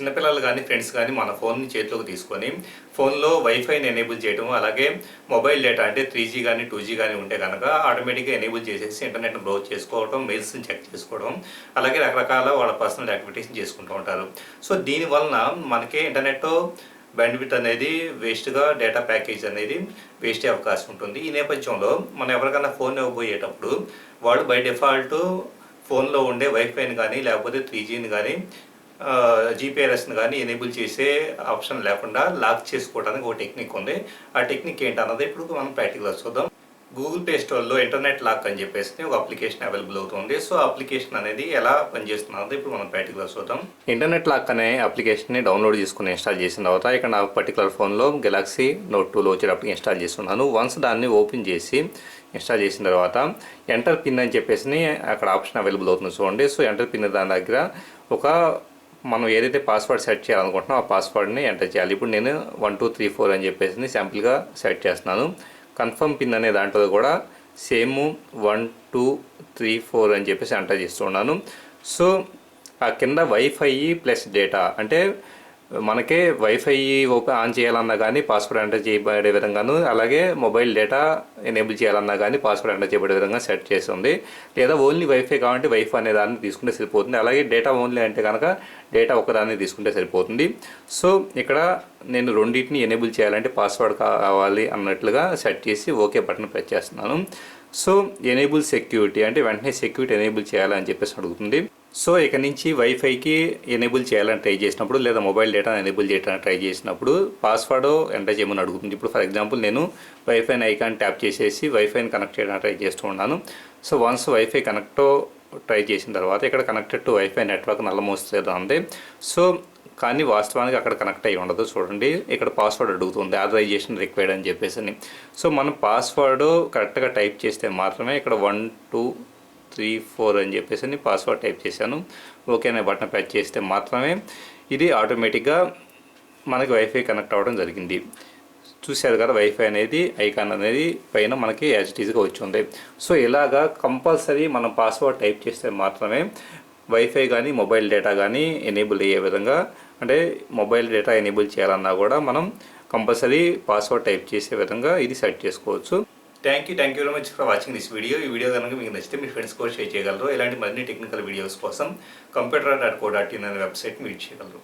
చిన్నపిల్లలు కానీ ఫ్రెండ్స్ కానీ మన ఫోన్ని చేతిలోకి తీసుకొని ఫోన్లో వైఫైని ఎనేబుల్ చేయడం అలాగే మొబైల్ డేటా అంటే త్రీ జీ కానీ టూ జీ కానీ ఉంటే కనుక ఆటోమేటిక్గా ఎనేబుల్ చేసేసి ఇంటర్నెట్ బ్రౌజ్ చేసుకోవడం మెయిల్స్ని చెక్ చేసుకోవడం అలాగే రకరకాల వాళ్ళ పర్సనల్ యాక్టివిటీస్ చేసుకుంటూ ఉంటారు. సో దీనివలన మనకి ఇంటర్నెట్ బ్యాండ్విత్ అనేది వేస్ట్గా డేటా ప్యాకేజ్ అనేది వేస్ట్ అయ్యే అవకాశం ఉంటుంది. ఈ నేపథ్యంలో మనం ఎవరికైనా ఫోన్ ఇవ్వబోయేటప్పుడు వాడు బై డిఫాల్ట్ ఫోన్లో ఉండే వైఫైని కానీ లేకపోతే త్రీ జీని కానీ జీపీఆర్ఎస్ని కానీ ఎనేబుల్ చేసే ఆప్షన్ లేకుండా లాక్ చేసుకోవడానికి ఒక టెక్నిక్ ఉంది. ఆ టెక్నిక్ ఏంటన్నది ఇప్పుడు మనం ప్రాక్టికల్గా చూద్దాం. గూగుల్ ప్లే స్టోర్లో ఇంటర్నెట్ లాక్ అని చెప్పేసి ఒక అప్లికేషన్ అవైలబుల్ అవుతుంది. సో అప్లికేషన్ అనేది ఎలా పనిచేస్తున్నది ఇప్పుడు మనం ప్రాక్టికల్గా చూద్దాం. ఇంటర్నెట్ లాక్ అనే అప్లికేషన్ని డౌన్లోడ్ చేసుకుని ఇన్స్టాల్ చేసిన తర్వాత ఇక్కడ నా పర్టికులర్ ఫోన్లో గెలాక్సీ నోట్ టూలో వచ్చేటప్పుడు ఇన్స్టాల్ చేస్తున్నాను. వన్స్ దాన్ని ఓపెన్ చేసి ఇన్స్టాల్ చేసిన తర్వాత ఎంటర్ పిన్ అని చెప్పేసి అక్కడ ఆప్షన్ అవైలబుల్ అవుతుంది చూడండి. సో ఎంటర్ పిన్ దాని దగ్గర ఒక మనం ఏదైతే పాస్వర్డ్ సెట్ చేయాలనుకుంటున్నామో ఆ పాస్వర్డ్ని ఎంటర్ చేయాలి. ఇప్పుడు నేను వన్ టూ త్రీ ఫోర్ అని చెప్పేసి శాంపుల్గా సెట్ చేస్తున్నాను. కన్ఫర్మ్ పిన్ అనే దాంట్లో కూడా same one two three four అని చెప్పేసి ఎంటర్ చేస్తున్నాను సో ఆ కింద వైఫై ప్లస్ డేటా అంటే మనకే వైఫై ఓపెన్ ఆన్ చేయాలన్నా కానీ పాస్వర్డ్ ఎంటర్ చేయబడే విధంగాను అలాగే మొబైల్ డేటా ఎనేబుల్ చేయాలన్నా కానీ పాస్వర్డ్ ఎంటర్ చేయబడే విధంగా సెట్ చేస్తుంది. లేదా ఓన్లీ వైఫై కావాలంటే వైఫై అనే దాన్ని తీసుకుంటే సరిపోతుంది. అలాగే డేటా ఓన్లీ అంటే కనుక డేటా ఒకదాన్ని తీసుకుంటే సరిపోతుంది. సో ఇక్కడ నేను రెండింటిని ఎనేబుల్ చేయాలంటే పాస్వర్డ్ కావాలి అన్నట్లుగా సెట్ చేసి ఓకే బటన్ ప్రెస్ చేస్తున్నాను. సో ఎనేబుల్ సెక్యూరిటీ అంటే వెంటనే సెక్యూరిటీ ఎనేబుల్ చేయాలని చెప్పేసి అడుగుతుంది. సో ఇక నుంచి వైఫైకి ఎనేబుల్ చేయాలని ట్రై చేసినప్పుడు లేదా మొబైల్ డేటా ఎనేబుల్ చేయడానికి ట్రై చేసినప్పుడు పాస్వర్డ్ ఎంటర్ చేయమని అడుగుతుంది. ఇప్పుడు ఫర్ ఎగ్జాంపుల్ నేను వైఫైని ఐకాన్ ట్యాప్ చేసేసి వైఫైని కనెక్ట్ చేయడానికి ట్రై చేస్తూ ఉన్నాను. So once WiFi connect try చేసిన తర్వాత ఇక్కడ కనెక్టెడ్ టు వైఫై నెట్వర్క్ నల్ల మోస్తుంది ఉంది. సో కానీ వాస్తవానికి అక్కడ కనెక్ట్ అయ్యి ఉండదు. చూడండి ఇక్కడ పాస్వర్డ్ అడుగుతుంది. ఆథరైజేషన్ రిక్వైర్డ్ అని చెప్పేసి సో మనం పాస్వర్డ్ కరెక్ట్గా టైప్ చేస్తే మాత్రమే ఇక్కడ వన్ టూ త్రీ ఫోర్ అని చెప్పేసి పాస్వర్డ్ టైప్ చేశాను. ఓకే అనే బటన్ ప్యాచ్ చేస్తే మాత్రమే ఇది ఆటోమేటిక్గా మనకి వైఫై కనెక్ట్ అవ్వడం జరిగింది. చూశారు కదా వైఫై అనేది ఐకాన్ అనేది పైన మనకి యాజిటీజ్గా వచ్చింది. సో ఇలాగా కంపల్సరీ మనం పాస్వర్డ్ టైప్ చేస్తే మాత్రమే వైఫై కానీ మొబైల్ డేటా కానీ ఎనేబుల్ అయ్యే విధంగా అంటే మొబైల్ డేటా ఎనేబుల్ చేయాలన్నా కూడా మనం కంపల్సరీ పాస్వర్డ్ టైప్ చేసే విధంగా ఇది సెట్ చేసుకోవచ్చు. Thank you thank you very much for watching this video ఈ వీడియో కనుక మీకు నచ్చితే మీ ఫ్రెండ్స్ కూడా షేర్ చేయగలరు. ఇలాంటి మరిన్ని టెక్నికల్ వీడియోస్ కోసం computer dot co dot in అనే వెబ్సైట్ మీరు చేయగలరు.